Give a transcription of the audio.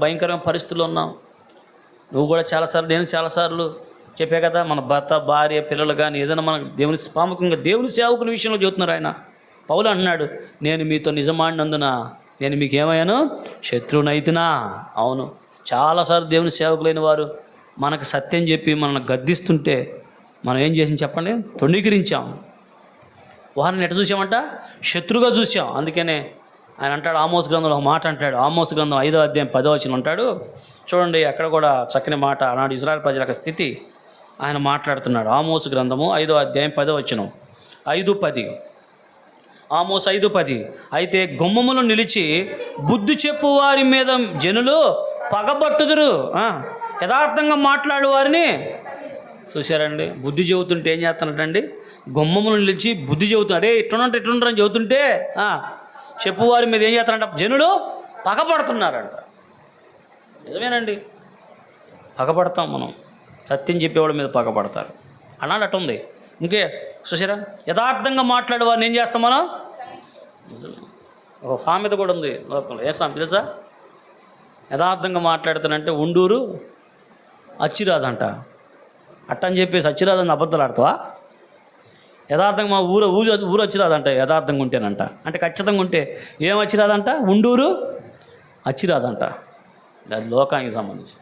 భయంకరమైన పరిస్థితుల్లో ఉన్నాం. నువ్వు కూడా చాలాసార్లు నేను చాలాసార్లు చెప్పే కదా మన భర్త భార్య పిల్లలు కానీ ఏదైనా మన దేవుని ప్రాముఖ్యంగా దేవుని సేవకుల విషయంలో చెబుతున్నారు ఆయన. పౌలు అన్నాడు నేను మీతో నిజమాడినందున నేను మీకు ఏమయ్యాను శత్రువునైతునా? అవును. చాలాసార్లు దేవుని సేవకులైన వారు మనకు సత్యం చెప్పి మనల్ని గద్దిస్తుంటే మనం ఏం చేసాం చెప్పండి? తొండీకరించాం వారిని ఎట చూసామంట? శత్రుగా చూసాం. అందుకనే ఆయన అంటాడు ఆమోస్ గ్రంథంలో ఒక మాట అంటాడు ఆమోస్ గ్రంథం ఐదో అధ్యాయం పదో వచ్చిన అంటాడు చూడండి అక్కడ కూడా చక్కని మాట ఆనాడు ఇజ్రాయల్ ప్రజల స్థితి. ఆయన మాట్లాడుతున్నాడు ఆమోస్ గ్రంథము ఐదో అధ్యాయం పదో వచ్చిన ఐదు పది. ఆమోస్ ఐదు పది. అయితే గుమ్మములు నిలిచి బుద్ధి చెప్పు వారి మీద జనులు పగబట్టుదురు. యథార్థంగా మాట్లాడు వారిని. చూశారండి బుద్ధి చెబుతుంటే ఏం చేస్తున్నాడండి? గుమ్మములు నిలిచి బుద్ధి చెబుతున్నాడు. అరే ఇట్లుంటే ఇట్లుంటారని చెబుతుంటే చెప్పువారి మీద ఏం చేస్తారంట? జనులు పగపడుతున్నారంట. నిజమేనండి. పగపడతాం మనం. సత్యం చెప్పేవాడి మీద పగపడతారు. అన్నాడు అట్ట ఉంది ఇంకే సుశీరా యథార్థంగా మాట్లాడే వారిని ఏం చేస్తాం మనం? ఒక సామెత కూడా ఉంది లోకంలో. ఏ సామెత తెలుసా? యథార్థంగా మాట్లాడుతానంటే ఉండూరు అచ్చిరాదంట. అట్టని చెప్పేసి అచ్చిరాదని అబద్ధాలు ఆడతావా? యథార్థంగా మా ఊరు ఊరు ఊరు వచ్చిరాదంట యథార్థంగా ఉంటేనంట. అంటే ఖచ్చితంగా ఉంటే ఏం వచ్చిరాదంట? ఉండూరు వచ్చిరాదంట. అది లోకానికి సంబంధించి.